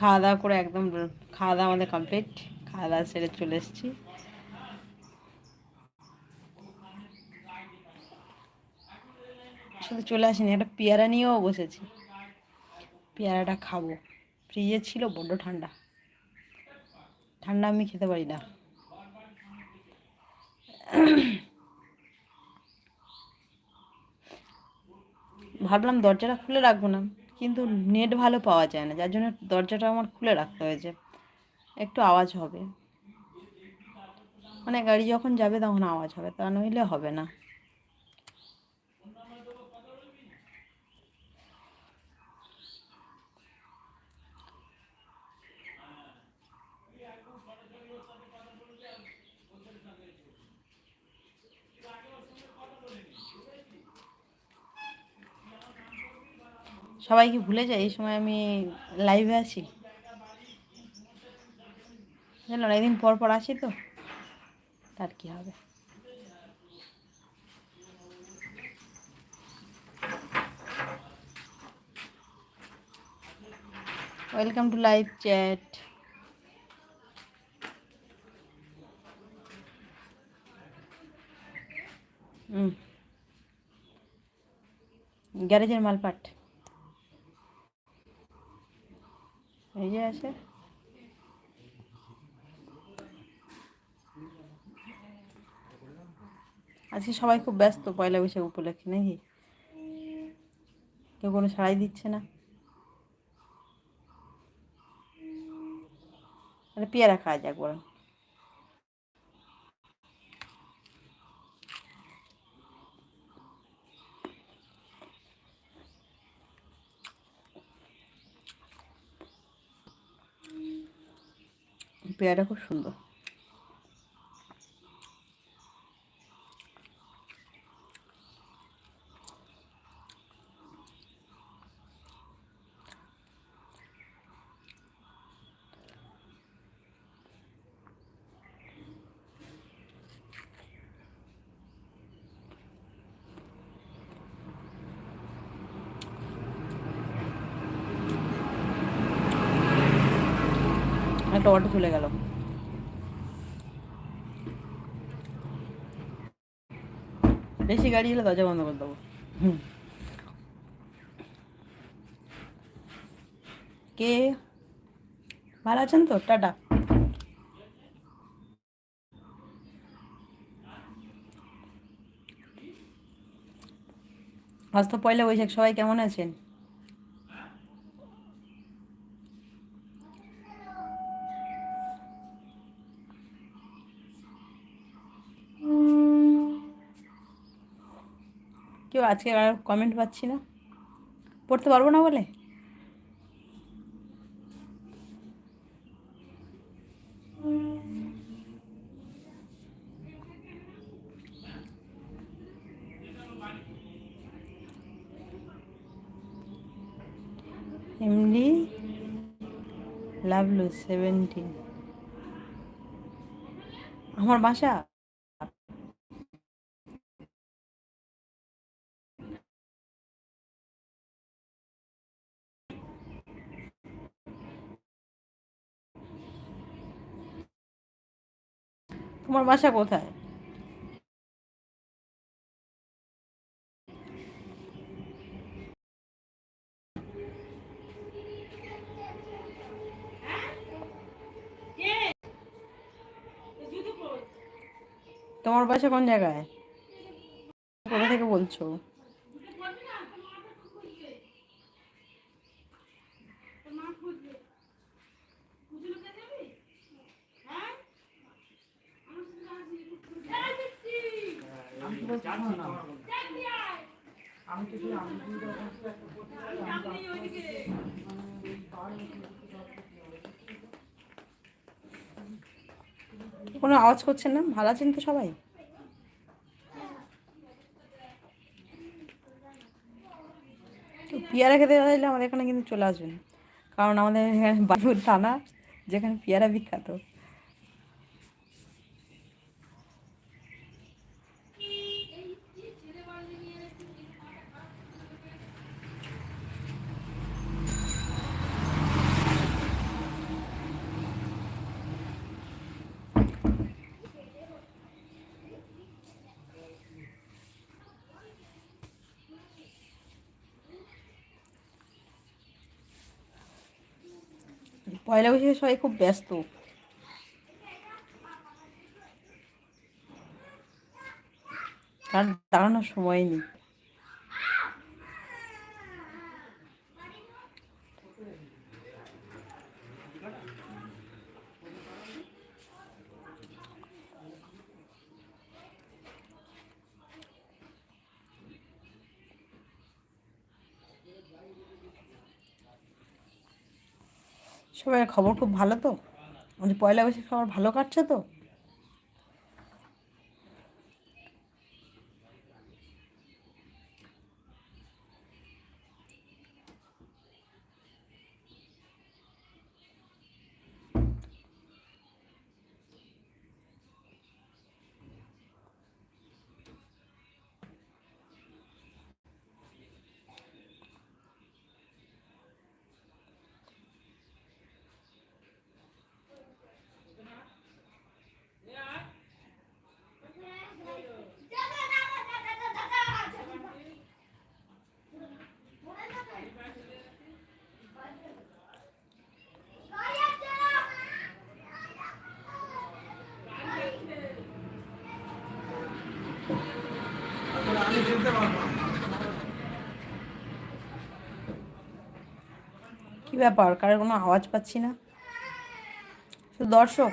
খাওয়া দাওয়া করে একদম খাওয়া দাওয়া আমাদের কমপ্লিট খাওয়া দাওয়া সেরে চলে এসেছি। শুধু চলে আসিনি, একটা পেয়ারা নিয়েও বসেছি। পেয়ারাটা খাব। ফ্রিজে ছিল, বড্ড ঠান্ডা। ঠান্ডা আমি খেতে পারি না। ভাবলাম দরজাটা খুলে রাখব না। কিন্তু নেট ভালো পাওয়া যায় না, যার জন্য দরজাটা আমার খুলে রাখতে হয়েছে একটু আওয়াজ হবে। মানে গাড়ি যখন যাবে তখন আওয়াজ হবে, তা নইলে হবে না। সবাই কি ভুলে যায়, এই সময় আমি লাইভে আছি। জানো একদিন পর পর আসি তো, তার কি হবে? ওয়েলকাম টু লাইভ চ্যাট গ্যারেজের মালপাট। যে আছে। আজকে সবাই খুব ব্যস্ত, পয়লা বৈশাখ উপলক্ষে নাকি? কেউ কোনো সাড়াই দিচ্ছে না। আরে পেয়ারা খাওয়া যাক বরং। পেয়ারা খুব সুন্দর। অটো চলে গেল। বেশি গাড়ি হলে দরজা বন্ধ করে দেবো। কে? ভালো আছেন তো? টাটা। আজ তো পয়লা বৈশাখ, সবাই কেমন আছেন? আজকে আর কমেন্ট পাচ্ছি না। পড়তে পারব না বলে? এমডি লাভলু সেভেন্টিন আমার বাসা? তোমার বাসা কোথায়? তোমার বাসা কোন জায়গায়? কোথা থেকে বলছো? কোনো আওয়াজ করছেন না? ভালো আছেন তো সবাই? পেয়ারা খেতে চাইলে আমাদের এখানে কিন্তু চলে আসবেন। কারণ আমাদের এখানে বাবুর থানা, যেখানে পেয়ারা বিখ্যাত। পয়লা বৈশাখে সবাই খুব ব্যস্ত। কারণ দাঁড়ানোর সময় নেই। সবাই খবর খুব ভালো তো? আমাদের পয়লা বৈশাখ খবর ভালো কাটছে তো? কি ব্যাপার? কারোর কোনো আওয়াজ পাচ্ছি না। দর্শক।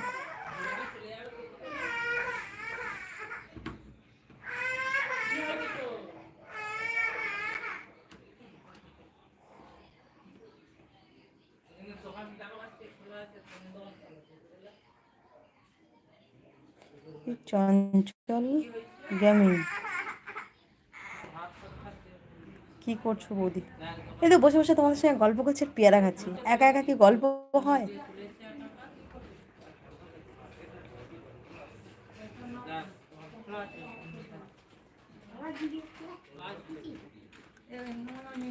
চঞ্চল গেমিং কি করছ বৌদি? এই তো বসে বসে তোমাদের সঙ্গে গল্প করছে পেয়ারা খাচ্ছি। একা একা কি গল্প হয়?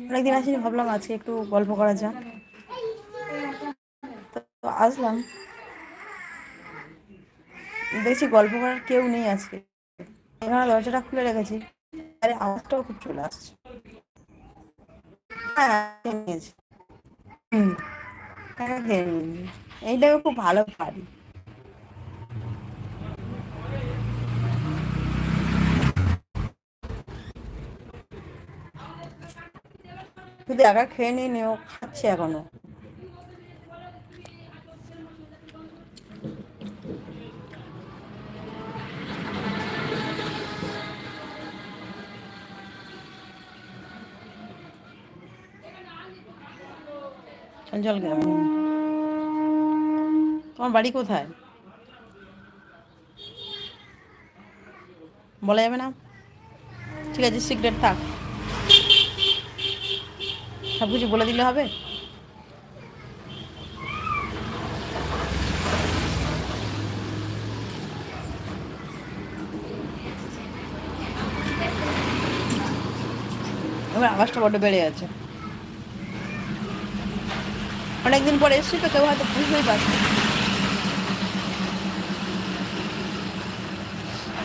অনেকদিন আসিনি, ভাবলাম আজকে একটু গল্প করা যাক। তো আসলাম। দেখছি গল্প করার কেউ নেই আজকে। এখানে দরজাটা খুলে রেখেছি। আরে, আওয়াজটাও খুব চলে আসছে হ্যাঁ খেয়ে নিয়েছি হুম হ্যাঁ খেয়ে নিয়েছি এইটাকে খুব ভালো পারি শুধু একা খেয়ে নিয়ে নিও খাচ্ছে এখনও। চঞ্চল গ্রাম তোমার বাড়ি কোথায়? বলা যাবে না? ঠিক আছে সিক্রেট থাক। সব কিছু বলে দিলে হবে? এবার আওয়াজটা বড্ড বেড়ে যাচ্ছে। অনেকদিন পরে এসছি, তো কেউ হয়তো বুঝতেই পারছে।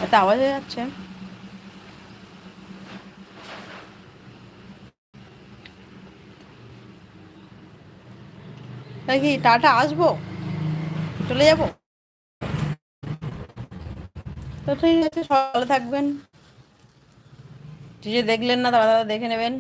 এত আওয়াজ হয়ে যাচ্ছে। তাই কি টাটা আসব? চলে যাব? তো ঠিক আছে সকালে থাকবেন। যে দেখলেন না, তারা দাদা দেখে নেবেন।